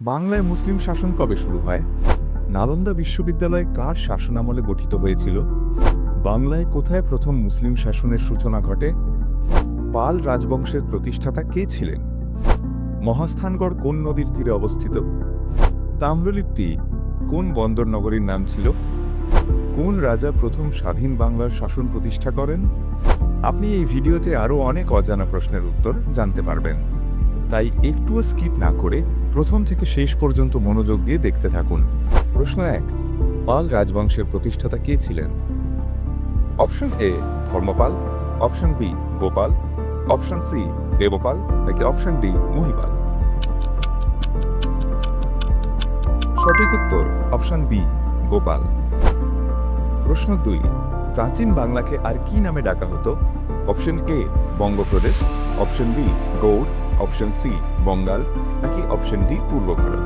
বাংলায় মুসলিম শাসন কবে শুরু হয়? নালন্দা বিশ্ববিদ্যালয় কার শাসনামলে গঠিত হয়েছিল? বাংলায় কোথায় প্রথম মুসলিম শাসনের সূচনা ঘটে? পাল রাজবংশের প্রতিষ্ঠাতা কে ছিলেন? মহাস্থানগড় কোন নদীর তীরে অবস্থিত? তাম্রলিপ্তি কোন বন্দর নগরীর নাম ছিল? কোন রাজা প্রথম স্বাধীন বাংলার শাসন প্রতিষ্ঠা করেন? আপনি এই ভিডিওতে আরও অনেক অজানা প্রশ্নের উত্তর জানতে পারবেন। তাই একটুও স্কিপ না করে প্রথম থেকে শেষ পর্যন্ত মনোযোগ দিয়ে দেখতে থাকুন। প্রশ্ন এক, পাল রাজবংশের প্রতিষ্ঠাতা কে ছিলেন? Option A, Dharmapal. Option B, Gopal. Option C, Devpal. নাকি অপশন ডি, মহিপাল? সঠিক উত্তর, অপশন বি, গোপাল। প্রশ্ন দুই, প্রাচীন বাংলাকে আর কি নামে ডাকা হতো? Option A, Bangapradesh. Option B, Gaur. Option C Bangal নাকি অপশন ডি পূর্ব ভারত?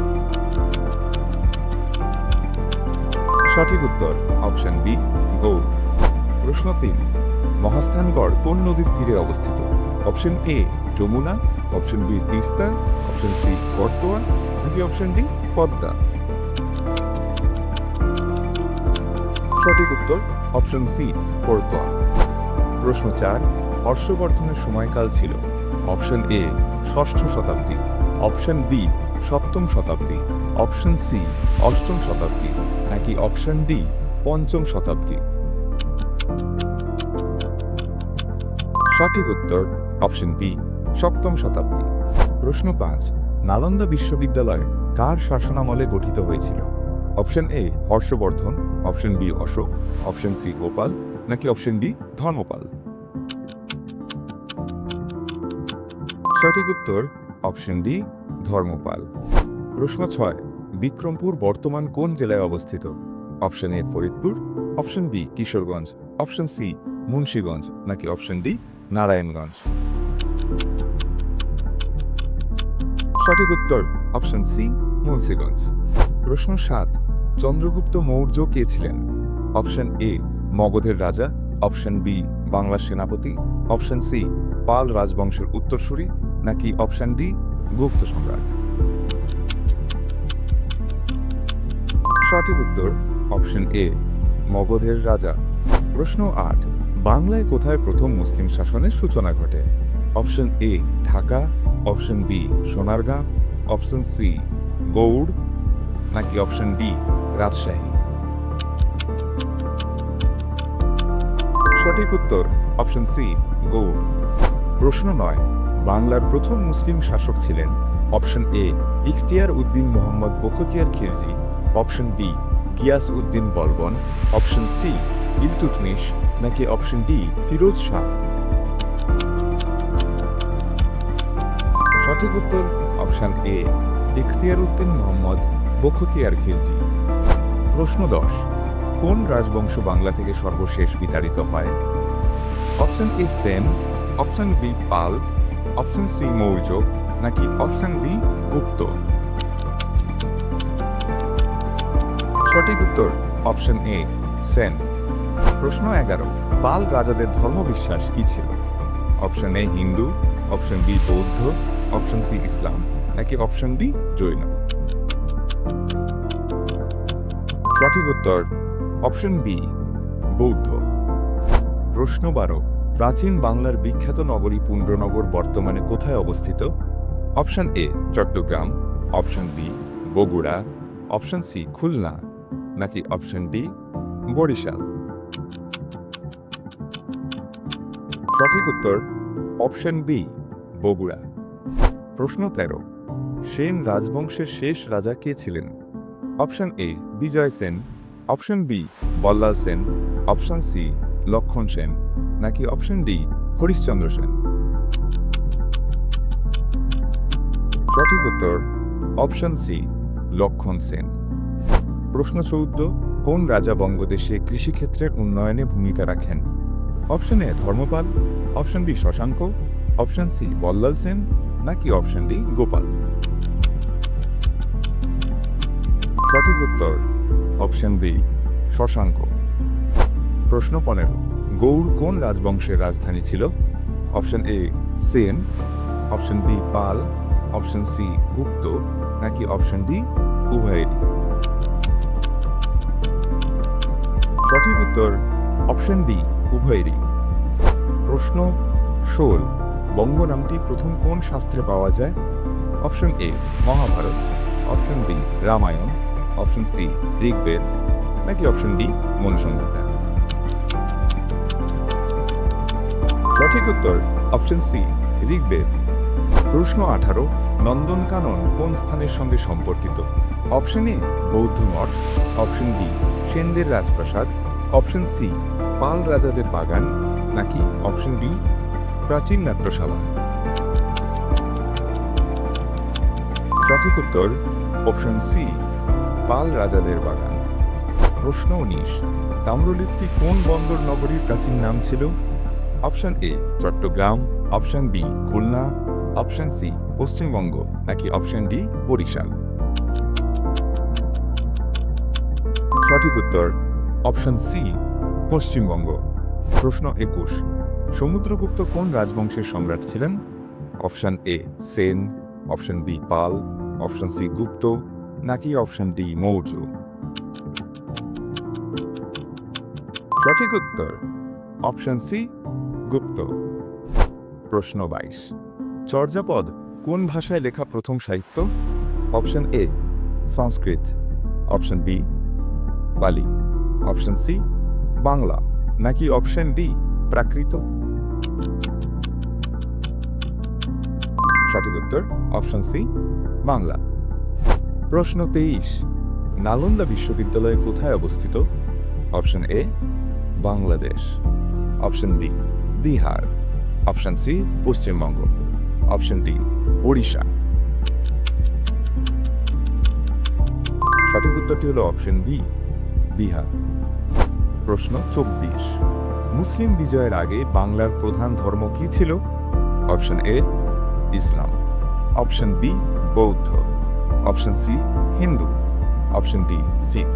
সঠিক উত্তর অপশন বি গৌড়। প্রশ্ন তিন, মহাস্থানগড় কোন নদীর তীরে অবস্থিত? Option A Jamuna option B Teesta option C Karatoya, নাকি অপশন ডি পদ্মা? সঠিক উত্তর অপশন সি করতোয়া। প্রশ্ন চার, হর্ষবর্ধনের সময়কাল ছিল? অপশন এ, ষষ্ঠ শতাব্দী। অপশন বি, সপ্তম শতাব্দী। অপশন সি, অষ্টম শতাব্দী। নাকি অপশন ডি, পঞ্চম শতাব্দী? সঠিক উত্তর, অপশন বি, সপ্তম শতাব্দী। প্রশ্ন পাঁচ, নালন্দা বিশ্ববিদ্যালয় কার শাসনামলে গঠিত হয়েছিল? Option A, Harshavardhana. Option B, Ashoka. Option C, Gopal. নাকি অপশন ডি, ধর্মপাল? সঠিক উত্তর অপশন ডি, ধর্মপাল। প্রশ্ন ছয়, বিক্রমপুর বর্তমান কোন জেলায় অবস্থিত? Option A, Faridpur, option B, Kishoreganj, option C, Munshiganj, নাকি অপশন ডি, নারায়ণগঞ্জ? সঠিক উত্তর অপশন সি, মুন্সীগঞ্জ। প্রশ্ন সাত, চন্দ্রগুপ্ত মৌর্য কে ছিলেন? অপশন এ, মগধের রাজা, অপশন বি, বাংলার সেনাপতি, অপশন সি, পাল রাজবংশের উত্তরসূরি নাকি অপশন ডি, গুপ্ত সম্রাট? সঠিক উত্তর, অপশন এ, মগধের রাজা। প্রশ্ন আট, বাংলায় কোথায় প্রথম মুসলিম শাসনের সূচনা ঘটে? Option A, Dhaka. Option B, Sonargaon. Option C, Gaur. নাকি অপশন ডি, রাজশাহী? সঠিক উত্তর, অপশন সি, গৌড়। প্রশ্ন নয় বাংলার প্রথম মুসলিম শাসক ছিলেন option A Ikhtiyar Uddin Muhammad Bakhtiyar Khilji, option B Ghiyas Uddin Balban, option C Iltutmish, নাকি অপশন ডি ফিরোজ শাহ। সঠিক উত্তর অপশন এ ইখতিয়ার উদ্দিন মোহাম্মদ বখতিয়ার খিলজি। প্রশ্ন দশ, কোন রাজবংশ বাংলা থেকে সর্বশেষ বিতাড়িত হয়? Option A Sen, option B Pal option C Maurya নাকি অপশন ডি গুপ্ত? সঠিক উত্তর অপশন এ, সেন। প্রশ্ন এগারো পাল রাজাদের ধর্মবিশ্বাস কি ছিল? Option A, Hindu, option B, বৌদ্ধ, অপশন সি, ইসলাম, নাকি অপশন ডি, জৈন? সঠিক উত্তর অপশন বি, বৌদ্ধ। প্রশ্ন বারো প্রাচীন বাংলার বিখ্যাত নগরী পুণ্ড্রনগর বর্তমানে কোথায় অবস্থিত? Option A Chittagong. Option B Bogura. Option C Khulna. নাকি অপশন ডি বরিশাল? সঠিক উত্তর, অপশন বি বগুড়া। প্রশ্ন তেরো, সেন রাজবংশের শেষ রাজা কে ছিলেন? Option A Bijay Sen. Option B Ballal Sen. Option C Lakshman Sen. নাকি অপশন ডি, হরিশ্চন্দ্র সেন? সঠিক উত্তর, অপশন সি, লক্ষণ সেন। প্রশ্ন চৌদ্দ, কোন রাজা বঙ্গদেশে কৃষিক্ষেত্রের উন্নয়নে ভূমিকা রাখেন? Option A, Dharmapal, option B, Shashanka, option C, Ballal Sen, নাকি অপশন ডি, গোপাল? সঠিক উত্তর, অপশন বি, শশাঙ্ক। প্রশ্ন পনেরো গৌড় কোন রাজবংশের রাজধানী ছিল? Option A Sen. Option B Pal. Option C Gupta. নাকি অপশন ডি উভয়েরই? সঠিক উত্তর অপশন ডি উভয়েরই। প্রশ্ন ষোল, বঙ্গ নামটি প্রথম কোন শাস্ত্রে পাওয়া যায়? Option A Mahabharata. Option B Ramayana. Option C Rigveda. নাকি অপশন ডি মনুসংহিতা? সঠিক উত্তর অপশন সি ঋগ্বেদ। প্রশ্ন আঠারো নন্দনকানন কোন স্থানের সঙ্গে সম্পর্কিত? অপশন এ বৌদ্ধ মঠ। অপশন বি সেনদের রাজপ্রাসাদ। অপশন সি পাল রাজাদের বাগান। নাকি অপশন বি প্রাচীন নাট্যশালা? সঠিক উত্তর অপশন সি পাল রাজাদের বাগান। প্রশ্ন উনিশ তাম্রলিপ্তি কোন বন্দর নগরীর প্রাচীন নাম ছিল? Option A, Chittagong, option B, Khulna, option C, Paschimbanga, নাকি অপশন ডি, বরিশাল? সঠিক উত্তর, অপশন সি, পশ্চিমবঙ্গ। প্রশ্ন একুশ, সমুদ্রগুপ্ত কোন রাজবংশের সম্রাট ছিলেন? Option A, Sen, option B, Pal, option C, Gupta, নাকি অপশন ডি, মৌর্য? সঠিক উত্তর, অপশন সি গুপ্ত। প্রশ্ন বাইশ। চর্যাপদ কোন ভাষায় লেখা প্রথম সাহিত্য? Option A, Sanskrit. Option B Pali option C, Bangla. নাকি অপশন ডি, প্রাকৃত? সঠিক উত্তর, অপশন সি, বাংলা। প্রশ্ন তেইশ। নালন্দা বিশ্ববিদ্যালয় কোথায় অবস্থিত? Option A, Bangladesh. Option B Bihar. Option C Paschimbanga. Option D Odisha. সঠিক উত্তরটি হলো অপশন বি বিহার। প্রশ্ন চব্বিশ। মুসলিম বিজয়ের আগে বাংলার প্রধান ধর্ম কি ছিল? Option A Islam. Option B বৌদ্ধ। Option C Hindu. Option D শিখ।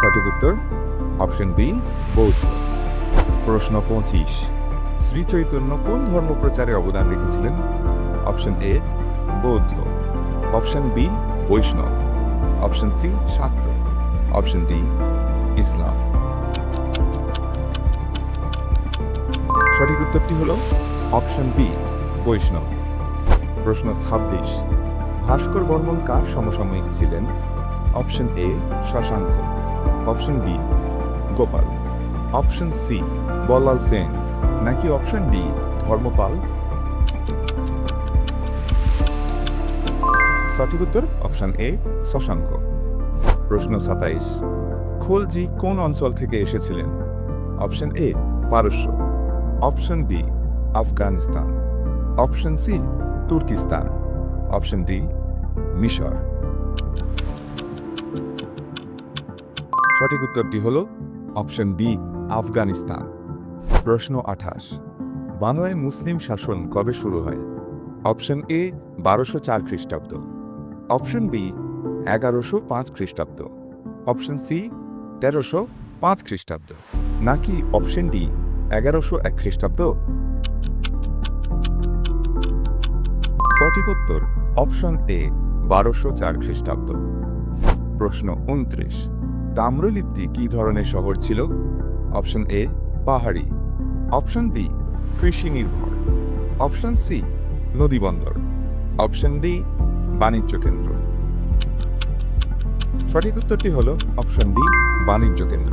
সঠিক উত্তর অপশন বি, বৌদ্ধ। প্রশ্ন পঁচিশ, শ্রী চৈতন্য কোন ধর্ম প্রচারে অবদান রেখেছিলেন? অপশন এ, বৌদ্ধ। অপশন বি, বৈষ্ণব। অপশন সি, শাক্ত। অপশন ডি, ইসলাম। সঠিক উত্তরটি হল অপশন বি, বৈষ্ণব। প্রশ্ন ছাব্বিশ, ভাস্কর বর্মন কার সমসাময়িক ছিলেন? Option A, Shashanka. Option B Gopal option C, Ballal Sen. নাকি অপশন ডি, ধর্মপাল? সঠিক উত্তর, অপশন এ, শশাঙ্ক। প্রশ্ন সাতাইশ, খোলজি কোন অঞ্চল থেকে এসেছিলেন? অপশন এ, পারস্য। Option B, Afghanistan. Option C, Turkestan. Option D, মিশর। সঠিক উত্তরটি হল অপশন বি, আফগানিস্তান। প্রশ্ন আঠাশ, বাংলায় মুসলিম শাসন কবে শুরু হয়? অপশন এ, বারোশো চার খ্রিস্টাব্দ। অপশন বি, এগারোশো পাঁচ খ্রিস্টাব্দ। অপশন সি, তেরোশো পাঁচ খ্রিস্টাব্দ। নাকি অপশন ডি, এগারোশো এক খ্রিস্টাব্দ? সঠিক উত্তর অপশন এ, বারোশো চার খ্রিস্টাব্দ। প্রশ্ন উনত্রিশ তাম্রলিপ্তি কি ধরনের শহর ছিল? অপশন এ পাহাড়ি। অপশন বি কৃষি নির্ভর। অপশন সি নদীবন্দর অপশন ডি বাণিজ্য কেন্দ্র। সঠিক উত্তরটি হল অপশন ডি বাণিজ্য কেন্দ্র।